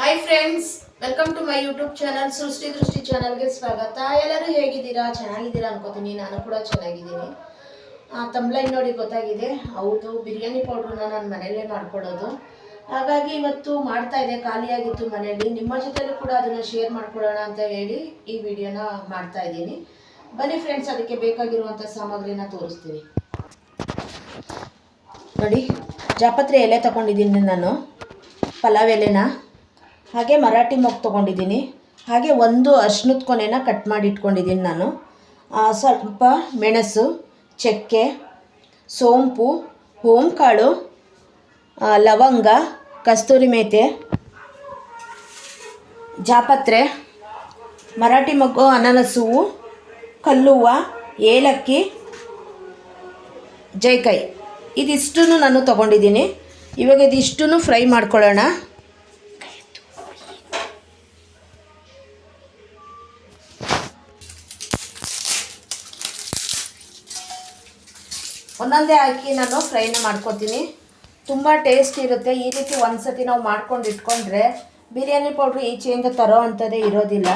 Hi friends welcome to my YouTube channel Srishti Drishti ಚಾನಲ್ಗೆ ಸ್ವಾಗತ. ಎಲ್ಲರೂ ಹೇಗಿದ್ದೀರಾ? ಚೆನ್ನಾಗಿದ್ದೀರಾ ಅನ್ಕೋತೀನಿ. ನಾನು ಕೂಡ ಚೆನ್ನಾಗಿದ್ದೀನಿ. ತಂಬ್ಲೈನ್ ನೋಡಿ ಗೊತ್ತಾಗಿದೆ. ಹೌದು, ಬಿರಿಯಾನಿ ಪೌಡ್ರನ್ನ ನಾನು ಮನೆಯಲ್ಲೇ ಮಾಡ್ಕೊಡೋದು. ಹಾಗಾಗಿ ಇವತ್ತು ಮಾಡ್ತಾ ಇದೆ ಖಾಲಿಯಾಗಿತ್ತು ಮನೆಯಲ್ಲಿ. ನಿಮ್ಮ ಜೊತೆಲೂ ಕೂಡ ಅದನ್ನು ಶೇರ್ ಮಾಡ್ಕೊಳ್ಳೋಣ ಅಂತ ಹೇಳಿ ಈ ವಿಡಿಯೋನ ಮಾಡ್ತಾ ಇದ್ದೀನಿ. ಬನ್ನಿ ಫ್ರೆಂಡ್ಸ್ ಅದಕ್ಕೆ ಬೇಕಾಗಿರುವಂಥ ಸಾಮಗ್ರಿನ ತೋರಿಸ್ತೀನಿ. ನೋಡಿ, ಜಾಪತ್ರೆ ಎಲೆ ತಗೊಂಡಿದ್ದೀನಿ ನಾನು. ಪಲಾವ್ ಎಲೆನ. ಹಾಗೆ ಮರಾಠಿ ಮೊಗ್ ತೊಗೊಂಡಿದ್ದೀನಿ. ಹಾಗೆ ಒಂದು ಅರ್ಶಿನದ ಕೊನೆನ ಕಟ್ ಮಾಡಿ ಇಟ್ಕೊಂಡಿದ್ದೀನಿ ನಾನು ಸ್ವಲ್ಪ ಮೆಣಸು, ಚಕ್ಕೆ, ಸೋಂಪು ಓಂಕಾಳು ಲವಂಗ, ಕಸ್ತೂರಿ ಮೇತೆ ಜಾಪತ್ರೆ, ಮರಾಠಿ ಮೊಗ್ಗು, ಅನಾನಸ್ ಹೂವು ಏಲಕ್ಕಿ, ಜೈಕಾಯಿ. ಇದಿಷ್ಟು ನಾನು ತೊಗೊಂಡಿದ್ದೀನಿ. ಇವಾಗ ಇದಿಷ್ಟು ಫ್ರೈ ಮಾಡ್ಕೊಳ್ಳೋಣ. ಒಂದೊಂದೇ ಹಾಕಿ ನಾನು ಫ್ರೈನ ಮಾಡ್ಕೊತೀನಿ. ತುಂಬ ಟೇಸ್ಟ್ ಇರುತ್ತೆ. ಈ ರೀತಿ ಒಂದ್ಸತಿ ನಾವು ಮಾಡ್ಕೊಂಡು ಇಟ್ಕೊಂಡ್ರೆ ಬಿರಿಯಾನಿ ಪೌಡ್ರ್ ಈಚೆಯಿಂದ ತರೋ ಅಂಥದ್ದೇ ಇರೋದಿಲ್ಲ.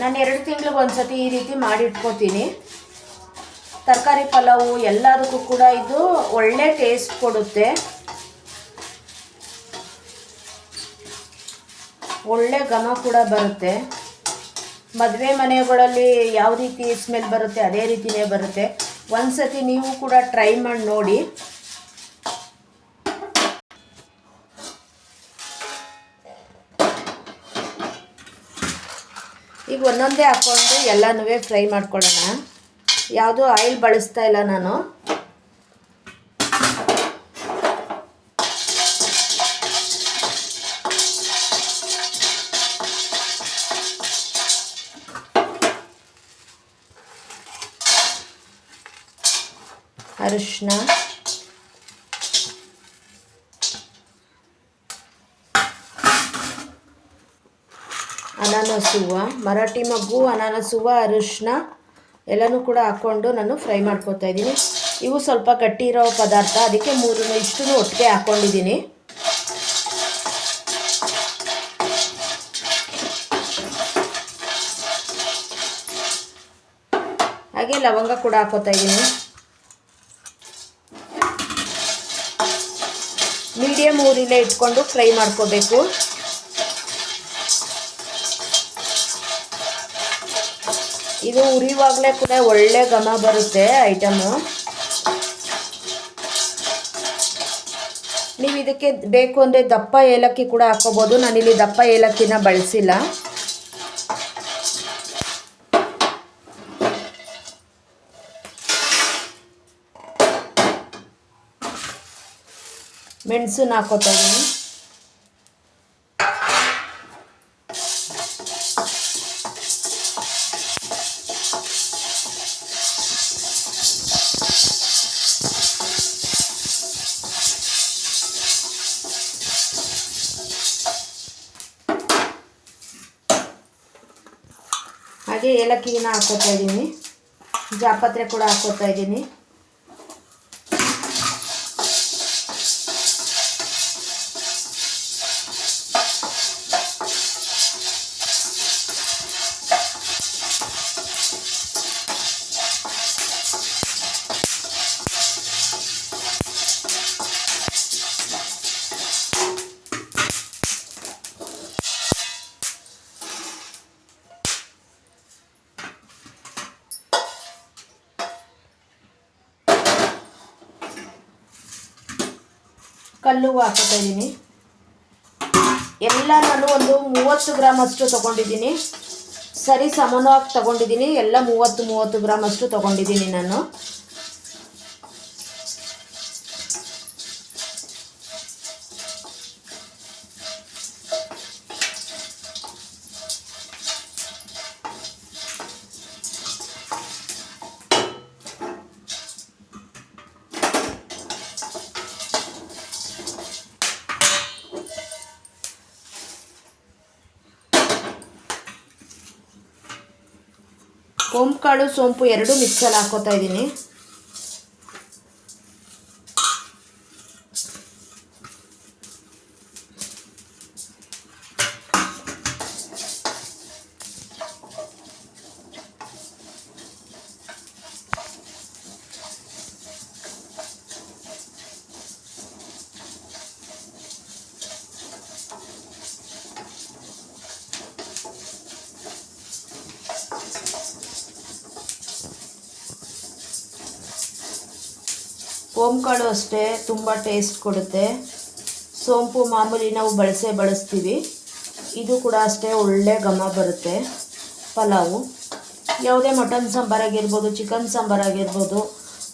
ನಾನು ಎರಡು ತಿಂಗ್ಳಿಗೆ ಒಂದ್ಸತಿ ಈ ರೀತಿ ಮಾಡಿ ಇಟ್ಕೋತೀನಿ. ತರಕಾರಿ ಪಲಾವು ಎಲ್ಲದಕ್ಕೂ ಕೂಡ ಇದು ಒಳ್ಳೆ ಟೇಸ್ಟ್ ಕೊಡುತ್ತೆ. ಒಳ್ಳೆ ಘಮ ಕೂಡ ಬರುತ್ತೆ. ಮದುವೆ ಮನೆಗಳಲ್ಲಿ ಯಾವ ರೀತಿ ಸ್ಮೆಲ್ ಬರುತ್ತೆ, ಅದೇ ರೀತಿನೇ ಬರುತ್ತೆ. ಒಂದ್ಸತಿ ನೀವು ಕೂಡ ಟ್ರೈ ಮಾಡಿ ನೋಡಿ. ಈಗ ಒಂದೊಂದೇ ಹಾಕ್ಕೊಂಡು ಎಲ್ಲನೂ ಫ್ರೈ ಮಾಡ್ಕೊಳ್ಳೋಣ. ಯಾವುದೂ ಆಯಿಲ್ ಬಳಸ್ತಾ ಇಲ್ಲ ನಾನು. ಅರಿಶಿನ ಅನಾನಸ್ ಹೂವು ಮರಾಠಿ ಮಗ್ಗು ಅನಾನಸ್ ಹೂವು ಅರಿಶಿನ ಎಲ್ಲನೂ ಕೂಡ ಹಾಕ್ಕೊಂಡು ನಾನು ಫ್ರೈ ಮಾಡ್ಕೊತಾ ಇದ್ದೀನಿ. ಇವು ಸ್ವಲ್ಪ ಗಟ್ಟಿ ಇರೋ ಪದಾರ್ಥ, ಅದಕ್ಕೆ ಮೂರು ಇಷ್ಟು ಒಟ್ಟಿಗೆ ಹಾಕ್ಕೊಂಡಿದ್ದೀನಿ ಹಾಗೆ ಲವಂಗ ಕೂಡ ಹಾಕೋತಾ ಇದ್ದೀನಿ. ಮೀಡಿಯಮ್ ಊರಿಲೇ ಇಟ್ಕೊಂಡು ಫ್ರೈ ಮಾಡ್ಕೋಬೇಕು. ಇದು ಉರಿವಾಗಲೇ ಕೂಡ ಒಳ್ಳೆ ಘಮ ಬರುತ್ತೆ ಐಟಮು. ನೀವು ಇದಕ್ಕೆ ಬೇಕು ಅಂದರೆ ದಪ್ಪ ಏಲಕ್ಕಿ ಕೂಡ ಹಾಕೋಬೋದು ನಾನಿಲ್ಲಿ ದಪ್ಪ ಏಲಕ್ಕಿನ ಬಳಸಿಲ್ಲ. ಮೆಣಸನ್ನ ಹಾಕೋತಾ ಇದ್ದೀನಿ ಹಾಗೆ ಏಲಕ್ಕಿನ ಹಾಕೋತಾ ಇದ್ದೀನಿ ಜಾಪತ್ರೆ ಕೂಡ ಹಾಕೋತಾ ಇದ್ದೀನಿ ಕಲ್ಲು ಹಾಕ್ತಾ ಇದ್ದೀನಿ. ಎಲ್ಲ ನಾನು ಒಂದು ಮೂವತ್ತು ಗ್ರಾಮ್ ಅಷ್ಟು ತಗೊಂಡಿದ್ದೀನಿ. ಸರಿ ಸಮನವಾಗಿ ತಗೊಂಡಿದ್ದೀನಿ. ಎಲ್ಲ ಮೂವತ್ತು ಮೂವತ್ತು ಗ್ರಾಮ್ ಅಷ್ಟು ತೊಗೊಂಡಿದ್ದೀನಿ ನಾನು. ಕಾಳು ಸೋಂಪು ಎರಡು ಮಿಕ್ಸಲ್ಲಿ ಹಾಕೋತಾ ಇದ್ದೀನಿ ಓಂಕಾಳು ಅಷ್ಟೇ ತುಂಬ ಟೇಸ್ಟ್ ಕೊಡುತ್ತೆ. ಸೋಂಪು ಮಾಮೂಲಿ ನಾವು ಬಳಸೇ ಬಳಸ್ತೀವಿ. ಇದು ಕೂಡ ಅಷ್ಟೇ ಒಳ್ಳೆ ಘಮ ಬರುತ್ತೆ ಪಲಾವು. ಯಾವುದೇ ಮಟನ್ ಸಾಂಬಾರಾಗಿರ್ಬೋದು ಚಿಕನ್ ಸಾಂಬಾರಾಗಿರ್ಬೋದು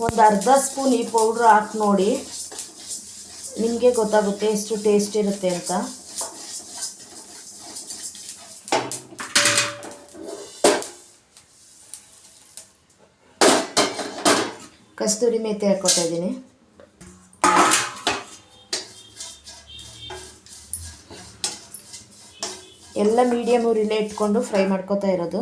ಒಂದು ಅರ್ಧ ಸ್ಪೂನ್ ಈ ಪೌಡ್ರ್ ಹಾಕಿ ನೋಡಿ ನಿಮಗೆ ಗೊತ್ತಾಗುತ್ತೆ ಎಷ್ಟು ಟೇಸ್ಟ್ ಇರುತ್ತೆ ಅಂತ. ಕಸ್ತೂರಿ ಮೇಥಿ ಹಾಕೋತಾ ಇದ್ದೀನಿ. ಎಲ್ಲ ಮೀಡಿಯಮ್ ಊರಿನೇ ಇಟ್ಕೊಂಡು ಫ್ರೈ ಮಾಡ್ಕೋತಾ ಇರೋದು.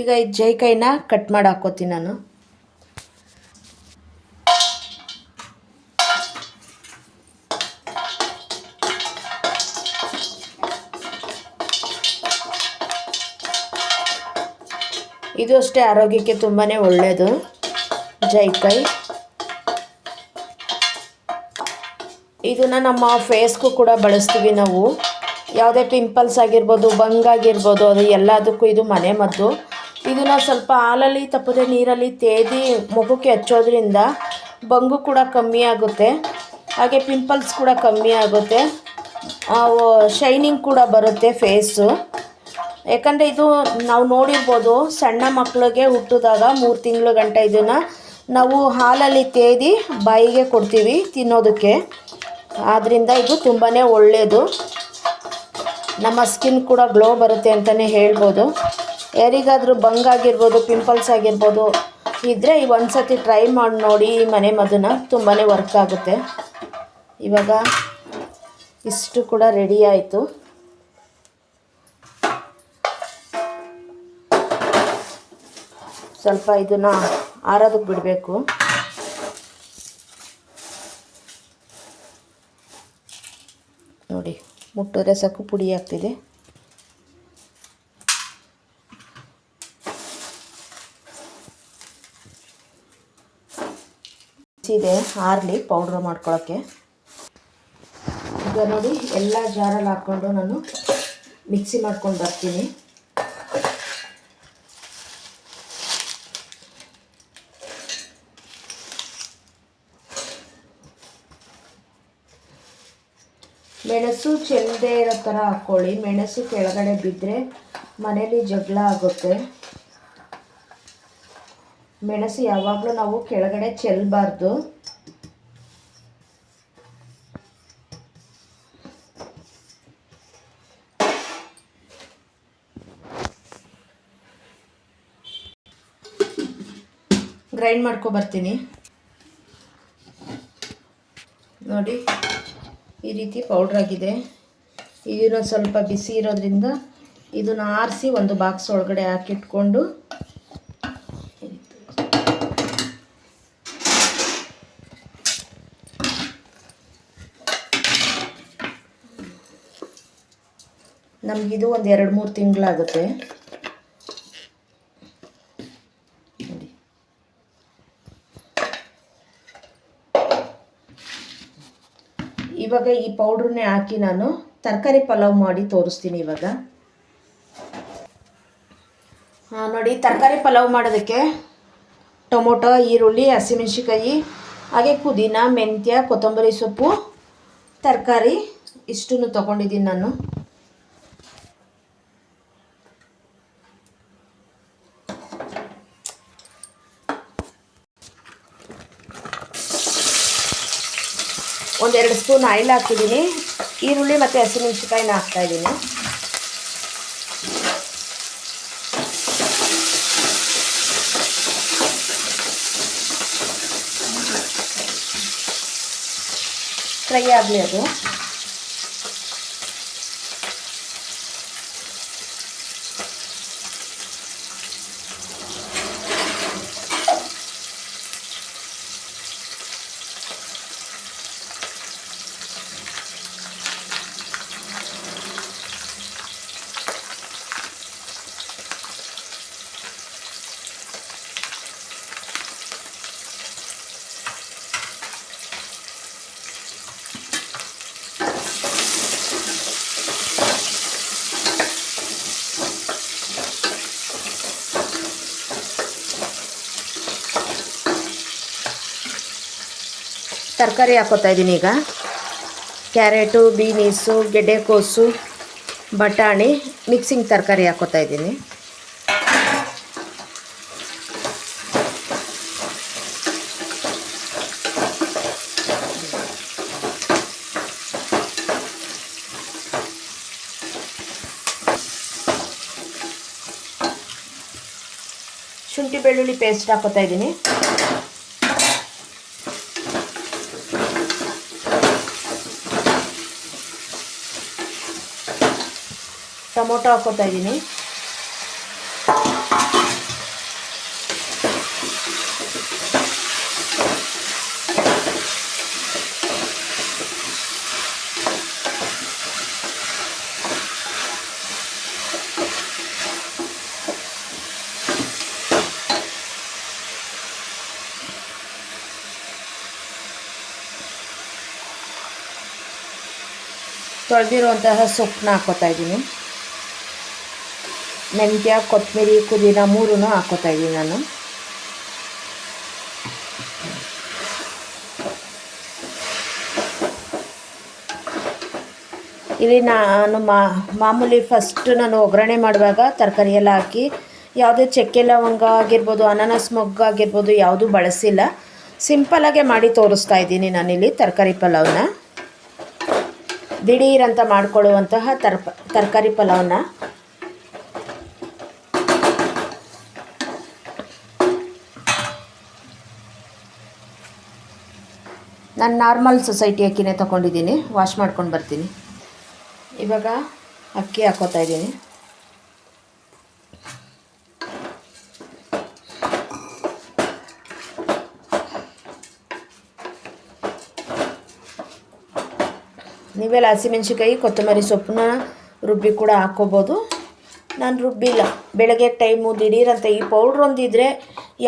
ಈಗ ಈ ಜೈಕಾಯಿನ ಕಟ್ ಮಾಡಿ ಹಾಕೋತೀನಿ ನಾನು. ಇದು ಅಷ್ಟೇ ಆರೋಗ್ಯಕ್ಕೆ ತುಂಬಾ ಒಳ್ಳೆಯದು ಜೈಕಾಯಿ ಇದನ್ನು ನಮ್ಮ ಫೇಸ್ಗೂ ಕೂಡ ಬಳಸ್ತೀವಿ ನಾವು. ಯಾವುದೇ ಪಿಂಪಲ್ಸ್ ಆಗಿರ್ಬೋದು ಬಂಗ್ ಆಗಿರ್ಬೋದು, ಅದು ಎಲ್ಲದಕ್ಕೂ ಇದು ಮನೆ ಮದ್ದು. ಇದನ್ನು ಸ್ವಲ್ಪ ಹಾಲಲ್ಲಿ ತಪ್ಪದೆ ನೀರಲ್ಲಿ ತೇದಿ ಮುಖಕ್ಕೆ ಹಚ್ಚೋದ್ರಿಂದ ಬಂಗು ಕೂಡ ಕಮ್ಮಿ ಆಗುತ್ತೆ. ಹಾಗೆ ಪಿಂಪಲ್ಸ್ ಕೂಡ ಕಮ್ಮಿ ಆಗುತ್ತೆ. ಶೈನಿಂಗ್ ಕೂಡ ಬರುತ್ತೆ ಫೇಸು ಯಾಕಂದರೆ ಇದು ನಾವು ನೋಡಿರ್ಬೋದು ಸಣ್ಣ ಮಕ್ಕಳಿಗೆ ಹುಟ್ಟಿದಾಗ ಮೂರು ತಿಂಗಳು ಗಂಟ ಇದನ್ನು ನಾವು ಹಾಲಲ್ಲಿ ತೇದಿ ಬಾಯಿಗೆ ಕೊಡ್ತೀವಿ ತಿನ್ನೋದಕ್ಕೆ. ಆದ್ದರಿಂದ ಇದು ತುಂಬಾ ಒಳ್ಳೆಯದು ನಮ್ಮ ಸ್ಕಿನ್ ಕೂಡ ಗ್ಲೋ ಬರುತ್ತೆ ಅಂತಲೇ ಹೇಳ್ಬೋದು. ಯಾರಿಗಾದರೂ ಬಂಗಾಗಿರ್ಬೋದು ಪಿಂಪಲ್ಸ್ ಆಗಿರ್ಬೋದು ಇದ್ದರೆ ಈ ಒಂದು ಸತಿ ಟ್ರೈ ಮಾಡಿ ನೋಡಿ ಈ ಮನೆ ಮದುನ ತುಂಬಾ ವರ್ಕ್ ಆಗುತ್ತೆ. ಇವಾಗ ಇಷ್ಟು ಕೂಡ ರೆಡಿ ಆಯಿತು. ಸ್ವಲ್ಪ ಇದನ್ನು ಆರೋದಕ್ಕೆ ಬಿಡಬೇಕು. ನೋಡಿ, ಮುಟ್ಟಿದ್ರೆ ಸಾಕು ಪುಡಿ ಆಗ್ತಿದೆ. ಇದೆ ಆರಲಿ ಪೌಡ್ರ್ ಮಾಡ್ಕೊಳ್ಳೋಕ್ಕೆ ಈಗ ನೋಡಿ ಎಲ್ಲ ಜಾರಲ್ಲಿ ಹಾಕ್ಕೊಂಡು ನಾನು ಮಿಕ್ಸಿ ಮಾಡ್ಕೊಂಡು ಬರ್ತೀನಿ. ಮೆಣಸು ಚೆಲ್ಲದೆ ಇರೋ ಥರ ಹಾಕ್ಕೊಳ್ಳಿ. ಮೆಣಸು ಕೆಳಗಡೆ ಬಿದ್ದರೆ ಮನೇಲಿ ಜಗಳ ಆಗುತ್ತೆ. ಮೆಣಸು ಯಾವಾಗಲೂ ನಾವು ಕೆಳಗಡೆ ಚೆಲ್ಲಬಾರ್ದು ಗ್ರೈಂಡ್ ಮಾಡ್ಕೊಬರ್ತೀನಿ ನೋಡಿ, ಈ ರೀತಿ ಪೌಡ್ರ್ ಆಗಿದೆ. ಇದನ್ನು ಸ್ವಲ್ಪ ಬಿಸಿ ಇರೋದ್ರಿಂದ ಇದನ್ನು ಆರಿಸಿ ಒಂದು ಬಾಕ್ಸ್ ಒಳಗಡೆ ಹಾಕಿಟ್ಕೊಂಡು ನಮಗಿದು ಒಂದು ಎರಡು ಮೂರು ತಿಂಗಳಾಗುತ್ತೆ. ಇವಾಗ ಈ ಪೌಡ್ರನ್ನೇ ಹಾಕಿ ನಾನು ತರಕಾರಿ ಪಲಾವ್ ಮಾಡಿ ತೋರಿಸ್ತೀನಿ ಇವಾಗ. ಹಾಂ, ನೋಡಿ, ತರಕಾರಿ ಪಲಾವ್ ಮಾಡೋದಕ್ಕೆ ಟೊಮೊಟೊ, ಈರುಳ್ಳಿ ಹಸಿಮೆಣ್ಸಿಕಾಯಿ ಹಾಗೆ ಪುದೀನ, ಮೆಂತ್ಯ, ಕೊತ್ತಂಬರಿ ಸೊಪ್ಪು, ತರಕಾರಿ ಇಷ್ಟನ್ನು ತೊಗೊಂಡಿದ್ದೀನಿ ನಾನು. ಸ್ಪೂನ್ ಆಯಿಲ್ ಹಾಕಿದ್ದೀನಿ ಈರುಳ್ಳಿ ಮತ್ತು ಹಸಿಮೆಣ್ಸಿಕಾಯಿನ ಹಾಕ್ತಾಯಿದ್ದೀನಿ ಫ್ರೈ ಆಗಲಿ ಅದು. ತರಕಾರಿ ಹಾಕೋತಾ ಇದ್ದೀನಿ ಈಗ. ಕ್ಯಾರೆಟು, ಬೀನೀಸು, ಗೆಡ್ಡೆಕೋಸು, ಬಟಾಣಿ, ಮಿಕ್ಸಿಂಗ್ ತರಕಾರಿ ಹಾಕೋತಾ ಇದ್ದೀನಿ. ಶುಂಠಿ ಬೆಳ್ಳುಳ್ಳಿ ಪೇಸ್ಟ್ ಹಾಕೋತಾ ಇದ್ದೀನಿ. ಟೊಮೊಟೊ ಹಾಕೋತಾ ಇದ್ದೀನಿ ತೊಳೆದಿರುವಂತಹ ಸೊಪ್ಪನ್ನ ಹಾಕೋತಾ ಇದ್ದೀನಿ ಮೆಂತ್ಯ ಕೊತ್ತಂಬರಿ ಪುದೀನ ಮೂರೂ ಹಾಕೋತಾ ಇದ್ದೀನಿ ನಾನು. ಇಲ್ಲಿ ನಾನು ಮಾಮೂಲಿ ಫಸ್ಟ್ ನಾನು ಒಗ್ಗರಣೆ ಮಾಡುವಾಗ ತರಕಾರಿ ಎಲ್ಲ ಹಾಕಿ, ಯಾವುದೇ ಚಕ್ಕೆ ಲವಂಗ ಆಗಿರ್ಬೋದು, ಅನಾನಸ್ ಮೊಗ್ಗು ಆಗಿರ್ಬೋದು ಯಾವುದೂ ಬಳಸಿಲ್ಲ. ಸಿಂಪಲಾಗೆ ಮಾಡಿ ತೋರಿಸ್ತಾ ಇದ್ದೀನಿ ನಾನಿಲ್ಲಿ ತರಕಾರಿ ಪಲಾವ್ನ. ದಿಢೀರಂತ ಮಾಡ್ಕೊಳ್ಳುವಂತಹ ತರ್ಪ, ತರಕಾರಿ ಪಲಾವ್ನ. ನಾನು ನಾರ್ಮಲ್ ಸೊಸೈಟಿ ಅಕ್ಕಿನೇ ತೊಗೊಂಡಿದ್ದೀನಿ. ವಾಶ್ ಮಾಡ್ಕೊಂಡು ಬರ್ತೀನಿ. ಇವಾಗ ಅಕ್ಕಿ ಹಾಕೋತಾ ಇದ್ದೀನಿ. ನೀವೆಲ್ಲ ಹಸಿಮೆಣ್ಸಿಕಾಯಿ ಕೊತ್ತಂಬರಿ ಸೊಪ್ಪನ್ನ ರುಬ್ಬಿ ಕೂಡ ಹಾಕ್ಕೋಬೋದು. ನಾನು ರುಬ್ಬಿಲ್ಲ. ಬೆಳಗ್ಗೆ ಟೈಮು ದಿಢೀರಂತ ಈ ಪೌಡ್ರ್ ಒಂದಿದ್ರೆ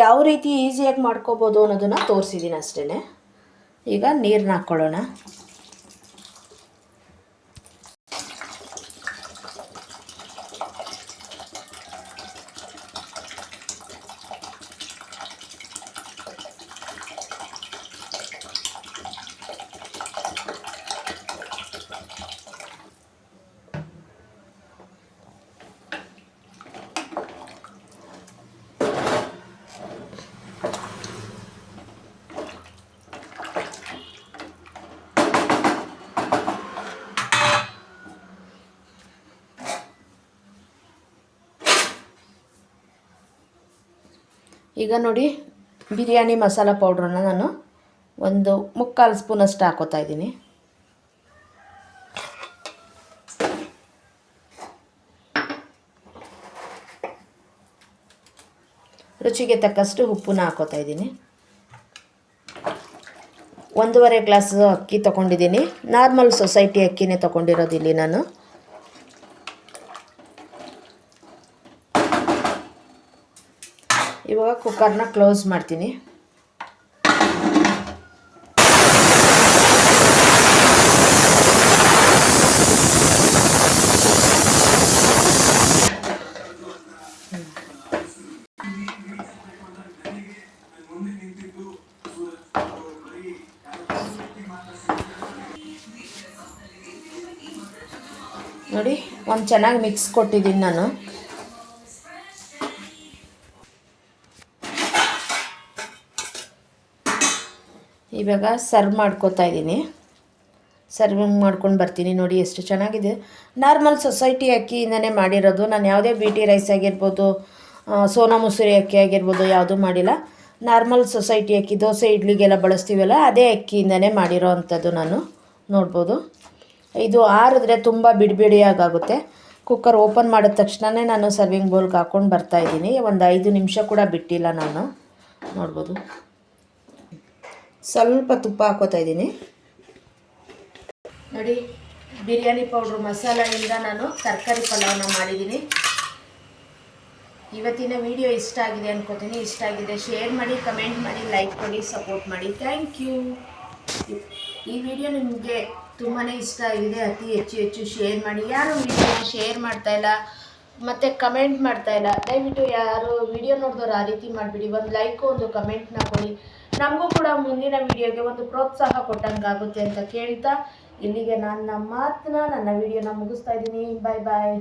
ಯಾವ ರೀತಿ ಈಸಿಯಾಗಿ ಮಾಡ್ಕೋಬೋದು ಅನ್ನೋದನ್ನು ತೋರಿಸಿದ್ದೀನಿ ಅಷ್ಟೇ ಈಗ ನೀರನ್ನ ಹಾಕ್ಕೊಳ್ಳೋಣ ಈಗ ನೋಡಿ ಬಿರಿಯಾನಿ ಮಸಾಲ ಪೌಡ್ರನ್ನ ನಾನು ಒಂದು ಮುಕ್ಕಾಲು ಸ್ಪೂನಷ್ಟು ಹಾಕೋತಾ ಇದ್ದೀನಿ. ರುಚಿಗೆ ತಕ್ಕಷ್ಟು ಉಪ್ಪನ್ನ ಹಾಕೋತಾ ಇದ್ದೀನಿ. ಒಂದೂವರೆ ಗ್ಲಾಸ್ ಅಕ್ಕಿ ತೊಗೊಂಡಿದ್ದೀನಿ. ನಾರ್ಮಲ್ ಸೊಸೈಟಿ ಅಕ್ಕಿನೇ ತೊಗೊಂಡಿರೋದು ಇಲ್ಲಿ ನಾನು ಇವಾಗ ಕುಕ್ಕರ್ನ ಕ್ಲೋಸ್ ಮಾಡ್ತೀನಿ. ನೋಡಿ ಒಂದು ಚೆನ್ನಾಗಿ ಮಿಕ್ಸ್ ಕೊಟ್ಟಿದ್ದೀನಿ ನಾನು. ಇವಾಗ ಸರ್ವ್ ಮಾಡ್ಕೋತಾ ಇದ್ದೀನಿ. ಸರ್ವಿಂಗ್ ಮಾಡ್ಕೊಂಡು ಬರ್ತೀನಿ ನೋಡಿ ಎಷ್ಟು ಚೆನ್ನಾಗಿದೆ. ನಾರ್ಮಲ್ ಸೊಸೈಟಿ ಅಕ್ಕಿಯಿಂದನೇ ಮಾಡಿರೋದು. ನಾನು ಯಾವುದೇ ಬಿ ಟಿ ರೈಸ್ ಆಗಿರ್ಬೋದು ಸೋನಾ ಮುಸುರಿ ಅಕ್ಕಿ ಆಗಿರ್ಬೋದು ಯಾವುದೂ ಮಾಡಿಲ್ಲ. ನಾರ್ಮಲ್ ಸೊಸೈಟಿ ಅಕ್ಕಿ, ದೋಸೆ, ಇಡ್ಲಿಗೆಲ್ಲ ಬಳಸ್ತೀವಲ್ಲ, ಅದೇ ಅಕ್ಕಿಯಿಂದನೇ ಮಾಡಿರೋ ಅಂಥದ್ದು ನಾನು. ನೋಡ್ಬೋದು. ಇದು ಆರಿದ್ರೆ ತುಂಬ ಬಿಡಿಬಿಡಿಯಾಗುತ್ತೆ ಕುಕ್ಕರ್ ಓಪನ್ ಮಾಡಿದ ತಕ್ಷಣವೇ ನಾನು ಸರ್ವಿಂಗ್ ಬೌಲ್ಗೆ ಹಾಕ್ಕೊಂಡು ಬರ್ತಾಯಿದ್ದೀನಿ ಒಂದು ಐದು ನಿಮಿಷ ಕೂಡ ಬಿಟ್ಟಿಲ್ಲ ನಾನು. ನೋಡ್ಬೋದು. ಸ್ವಲ್ಪ ತುಪ್ಪ ಹಾಕೋತಾ ಇದ್ದೀನಿ. ನೋಡಿ, ಬಿರಿಯಾನಿ ಪೌಡ್ರ್ ಮಸಾಲೆಯಿಂದ ನಾನು ತರಕಾರಿ ಪಲಾವ್ನ ಮಾಡಿದ್ದೀನಿ. ಇವತ್ತಿನ ವಿಡಿಯೋ ಇಷ್ಟ ಆಗಿದೆ ಅನ್ಕೋತೀನಿ. ಇಷ್ಟ ಆಗಿದೆ ಶೇರ್ ಮಾಡಿ ಕಮೆಂಟ್ ಮಾಡಿ ಲೈಕ್ ಕೊಡಿ ಸಪೋರ್ಟ್ ಮಾಡಿ. ಥ್ಯಾಂಕ್ ಯು ಈ ವಿಡಿಯೋ ನಿಮಗೆ ತುಂಬಾ ಇಷ್ಟ ಆಗಿದೆ, ಅತಿ ಹೆಚ್ಚು ಹೆಚ್ಚು ಶೇರ್ ಮಾಡಿ. ಯಾರು ವಿಡಿಯೋನ ಶೇರ್ ಮಾಡ್ತಾ ಇಲ್ಲ, ಮತ್ತು ಕಮೆಂಟ್ ಮಾಡ್ತಾ ಇಲ್ಲ, ದಯವಿಟ್ಟು ಯಾರು ವಿಡಿಯೋ ನೋಡಿದವ್ರು ಆ ರೀತಿ ಮಾಡಿಬಿಡಿ. ಒಂದು ಲೈಕು ಒಂದು ಕಮೆಂಟ್ನ ಕೊಡಿ. ನಮಗೂ ಕೂಡ ಮುಂದಿನ ವಿಡಿಯೋಗೆ ಒಂದು ಪ್ರೋತ್ಸಾಹ ಕೊಟ್ಟಂಗಾಗುತ್ತೆ ಅಂತ ಕೇಳ್ತಾ ಇಲ್ಲಿಗೆ ನಾನು ನಮ್ಮ ಮಾತನ್ನ, ನನ್ನ ವಿಡಿಯೋನ ಮುಗಿಸ್ತಾ ಇದ್ದೀನಿ. ಬಾಯ್ ಬಾಯ್